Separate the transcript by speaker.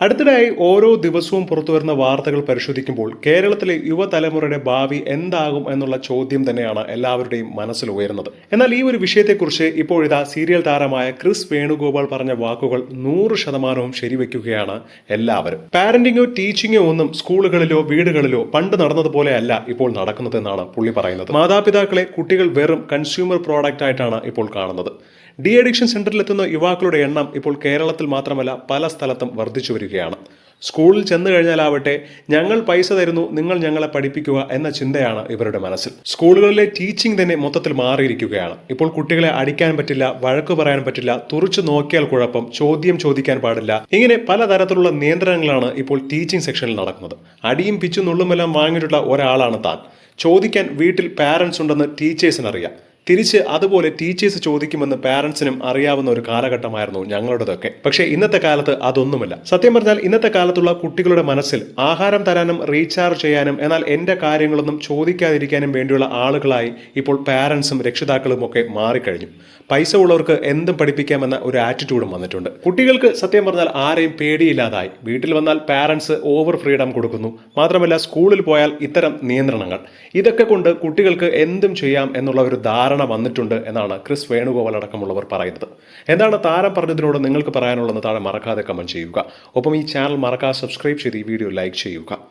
Speaker 1: അടുത്തിടെയായി ഓരോ ദിവസവും പുറത്തുവരുന്ന വാർത്തകൾ പരിശോധിക്കുമ്പോൾ കേരളത്തിലെ യുവതലമുറയുടെ ഭാവി എന്താകും എന്നുള്ള ചോദ്യം തന്നെയാണ് എല്ലാവരുടെയും മനസ്സിൽ ഉയരുന്നത്. എന്നാൽ ഈ ഒരു വിഷയത്തെക്കുറിച്ച് ഇപ്പോഴിതാ സീരിയൽ താരമായ ക്രിസ് വേണുഗോപാൽ പറഞ്ഞ വാക്കുകൾ നൂറ് ശതമാനവും ശരിവെക്കുകയാണ് എല്ലാവരും. പാരന്റിങ്ങോ ടീച്ചിങ്ങോ ഒന്നും സ്കൂളുകളിലോ വീടുകളിലോ പണ്ട് നടന്നതുപോലെയല്ല ഇപ്പോൾ നടക്കുന്നതെന്നാണ് പുള്ളി പറയുന്നത്. മാതാപിതാക്കളെ കുട്ടികൾ വെറും കൺസ്യൂമർ പ്രോഡക്റ്റ് ആയിട്ടാണ് ഇപ്പോൾ കാണുന്നത്. ഡി അഡിക്ഷൻ സെന്ററിലെത്തുന്ന യുവാക്കളുടെ എണ്ണം ഇപ്പോൾ കേരളത്തിൽ മാത്രമല്ല പല സ്ഥലത്തും വർദ്ധിച്ചു വരികയാണ്. സ്കൂളിൽ ചെന്നു കഴിഞ്ഞാലാവട്ടെ ഞങ്ങൾ പൈസ തരുന്നു നിങ്ങൾ ഞങ്ങളെ പഠിപ്പിക്കുക എന്ന ചിന്തയാണ് ഇവരുടെ മനസ്സിൽ. സ്കൂളുകളിലെ ടീച്ചിങ് തന്നെ മൊത്തത്തിൽ മാറിയിരിക്കുകയാണ്. ഇപ്പോൾ കുട്ടികളെ അടിക്കാൻ പറ്റില്ല വഴക്ക് പറയാൻ പറ്റില്ല തുറച്ചു നോക്കിയാൽ കുഴപ്പം ചോദ്യം ചോദിക്കാൻ പാടില്ല. ഇങ്ങനെ പലതരത്തിലുള്ള നിയന്ത്രണങ്ങളാണ് ഇപ്പോൾ ടീച്ചിങ് സെക്ഷനിൽ നടക്കുന്നത്. അടിയും പിച്ചും നുള്ളുമെല്ലാം വാങ്ങിയിട്ടുള്ള ഒരാളാണ് താൻ. ചോദിക്കാൻ വീട്ടിൽ പാരൻസ് ഉണ്ടെന്ന് ടീച്ചേഴ്സിന് അറിയാം തിരിച്ച് അതുപോലെ ടീച്ചേഴ്സ് ചോദിക്കുമെന്ന് പാരൻസിനും അറിയാവുന്ന ഒരു കാലഘട്ടമായിരുന്നു ഞങ്ങളുടേതൊക്കെ. പക്ഷേ ഇന്നത്തെ കാലത്ത് അതൊന്നുമല്ല. സത്യം പറഞ്ഞാൽ ഇന്നത്തെ കാലത്തുള്ള കുട്ടികളുടെ മനസ്സിൽ ആഹാരം തരാനും റീചാർജ് ചെയ്യാനും എന്നാൽ എന്റെ കാര്യങ്ങളൊന്നും ചോദിക്കാതിരിക്കാനും വേണ്ടിയുള്ള ആളുകളായി ഇപ്പോൾ പാരൻസും രക്ഷിതാക്കളും ഒക്കെ മാറിക്കഴിഞ്ഞു. പൈസ ഉള്ളവർക്ക് എന്തും പഠിപ്പിക്കാമെന്ന ഒരു ആറ്റിറ്റ്യൂഡും വന്നിട്ടുണ്ട്. കുട്ടികൾക്ക് സത്യം പറഞ്ഞാൽ ആരെയും പേടിയില്ലാതായി. വീട്ടിൽ വന്നാൽ പാരൻസ് ഓവർ ഫ്രീഡം കൊടുക്കുന്നു. മാത്രമല്ല സ്കൂളിൽ പോയാൽ ഇത്തരം നിയന്ത്രണങ്ങൾ. ഇതൊക്കെ കൊണ്ട് കുട്ടികൾക്ക് എന്തും ചെയ്യാം എന്നുള്ള ഒരു ധാരണ വന്നിട്ടുണ്ട് എന്നാണ് ക്രിസ് വേണുഗോപാൽ അടക്കമുള്ളവർ പറയുന്നത്. എന്താണ് താരം പറഞ്ഞതിനോട് നിങ്ങൾക്ക് പറയാനുള്ളതെന്ന് താഴെ മറക്കാതെ കമന്റ് ചെയ്യുക. ഒപ്പം ഈ ചാനൽ മറക്കാതെ സബ്സ്ക്രൈബ് ചെയ്ത് ഈ വീഡിയോ ലൈക്ക് ചെയ്യുക.